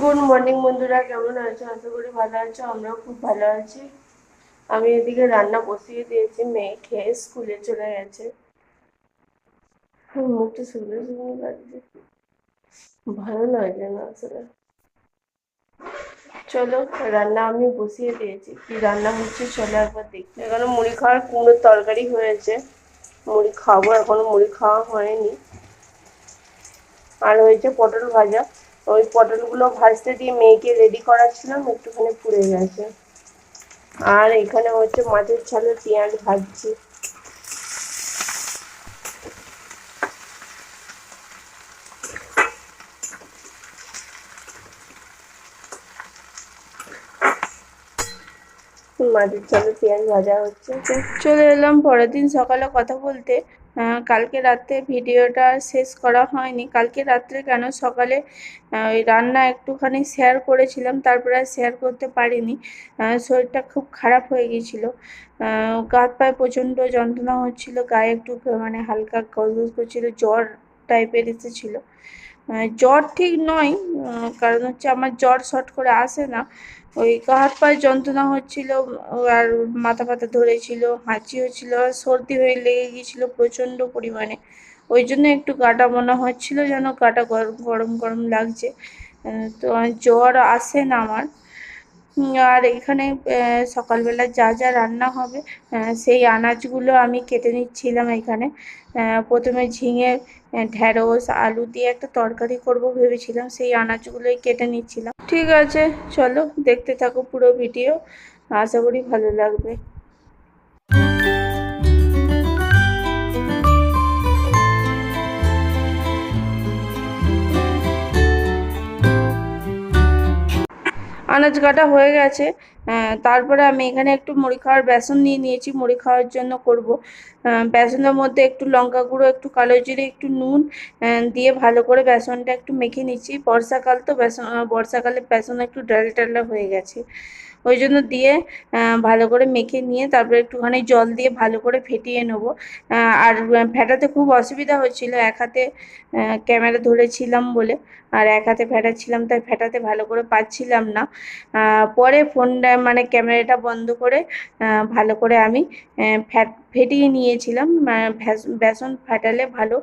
Good morning বন্ধুরা কেমন আছো? আশা করি ভালো আছো, আমরাও খুব ভালো আছি। আমি এদিকে রান্না বসিয়ে দিয়েছি, মেয়ে খেয়ে স্কুলে চলে গেছে। মুখটা শুকনো শুকনো লাগছে। ভালো লাগছে না আসলে। চলো, রান্না আমি বসিয়ে দিয়েছি। কি রান্না হচ্ছে চলো একবার দেখি। এখানে মুড়ি খাওয়ার কুমড়োর তরকারি হয়েছে। মুড়ি খাব, এখনও মুড়ি খাওয়া হয়নি। আর হয়েছে পটল ভাজা। ওই পটলগুলো ভাজতে দিয়ে মেয়েকে রেডি করাচ্ছিলাম, একটুখানি পুড়ে গেছে। আর এখানে হচ্ছে মাছের ছালে পেঁয়াজ ভাজছি। মাছের ছালে পেঁয়াজ ভাজা হচ্ছে। চলে এলাম পরের দিন সকালে কথা বলতে। কালকে রাত্রে ভিডিওটা শেষ করা হয়নি। কালকে রাত্রে কেন? সকালে ওই রান্না একটুখানি শেয়ার করেছিলাম, তারপরে আর শেয়ার করতে পারিনি। শরীরটা খুব খারাপ হয়ে গিয়েছিল। গাত পায়ে প্রচণ্ড যন্ত্রণা হচ্ছিল, গায়ে একটু মানে হালকা গজগজ করছিল, জ্বর টাইপের এসেছিল জ্বর ঠিক নয় কারণ হচ্ছে আমার জ্বর শর্ট করে আসে না। ওই হাত পায়ে যন্ত্রণা হচ্ছিল আর মাথা ব্যথা ধরেছিল, হাঁচি হচ্ছিল আর সর্দি হয়ে লেগে গিয়েছিল প্রচণ্ড পরিমাণে। ওই জন্য একটু গাটা মনে হচ্ছিল যেন গাটা গরম গরম গরম লাগছে। তো জ্বর আসে না আমার। আর এখানে সকালবেলা যা যা রান্না হবে সেই আনাজগুলো আমি কেটে নিচ্ছিলাম এখানে। প্রথমে ঝিঙে ঢেঁড়স, আলু দিয়ে একটা তরকারি করব ভেবেছিলাম, সেই আনাজগুলোই কেটে নিচ্ছিলাম। ঠিক আছে, চলো দেখতে থাকো পুরো ভিডিও। আশা করি ভালো লাগবে। আনাজ কাটা হয়ে গেছে। তারপরে আমি এখানে একটু মুড়ি খাওয়ার বেসন নিয়ে নিয়েছি, মুড়ি খাওয়ার জন্য করব। বেসনের মধ্যে একটু লঙ্কা গুঁড়ো, একটু কালো জিরে, একটু নুন দিয়ে ভালো করে বেসনটা একটু মেখে নিচ্ছি। বর্ষাকাল তো বেসন বর্ষাকালে বেসন একটু ডাল ডালা হয়ে গেছে। ওই জন্য দিয়ে ভালো করে মেখে নিয়ে তারপরে একটুখানি জল দিয়ে ভালো করে ফেটিয়ে নেব। আর ফেটাতে খুব অসুবিধা হচ্ছিল, এক হাতে ক্যামেরা ধরেছিলাম বলে, আর এক হাতে ফেটাচ্ছিলাম, তাই ফেটাতে ভালো করে পাচ্ছিলাম না। পরে ফোনটা মানে ক্যামেরাটা বন্ধ করে ভালো করে আমি ফ্যাট, ফেটিয়ে নিয়েছিলাম। বেসন ফাটালে ভালো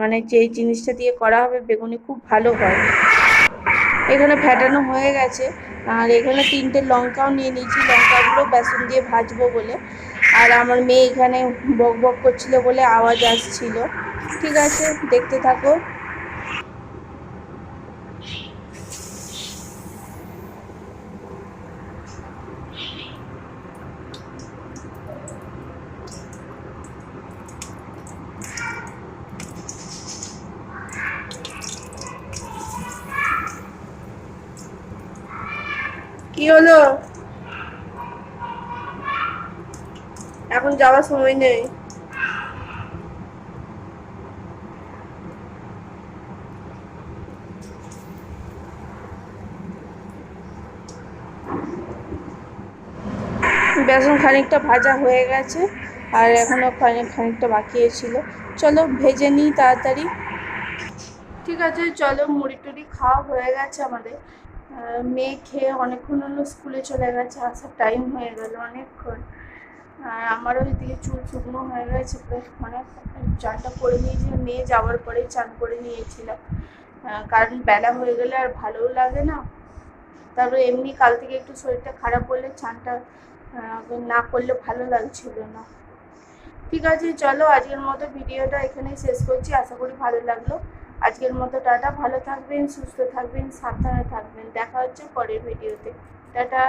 মানে যে জিনিসটা দিয়ে করা হবে বেগুনি খুব ভালো হয়। এখানে ফ্যাটানো হয়ে গেছে। আর এখানে তিনটে লঙ্কাও নিয়ে নিয়েছি। লঙ্কাগুলো বেসন দিয়ে ভাজবো বলে। আর আমার মেয়ে এখানে বক বক করছিল বলে আওয়াজ আসছিল। ঠিক আছে, দেখতে থাকো। কি হলো? এখন যাওয়ার সময় নেই। বেসন খানিকটা ভাজা হয়ে গেছে, আর এখনও খানিক খানিকটা বাকি ছিল। চলো ভেজে নিই তাড়াতাড়ি। ঠিক আছে, চলো মুড়ি টুড়ি খাওয়া হয়ে গেছে আমাদের। মেয়ে খেয়ে অনেকক্ষণ হলো স্কুলে চলে গেছে, আসার টাইম হয়ে গেল অনেকক্ষণ। আর আমারও এদিকে চুল শুকনো হয়ে গেছে অনেক চানটা করে নিয়েছি, মেয়ে যাওয়ার পরেই চান করে নিয়েছিলাম। কারণ বেলা হয়ে গেলে আর ভালোও লাগে না। তারপরে এমনি কাল থেকে একটু শরীরটা খারাপ হলে চানটা না করলে ভালো লাগছিল না। ঠিক আছে, চলো আজকের মতো ভিডিওটা এখানেই শেষ করছি, আশা করি ভালো লাগল। আজকের মতো টাটা ভালো থাকবেন সুস্থ থাকবেন সাবধানে থাকবেন। দেখা হচ্ছে পরের ভিডিওতে। টাটা।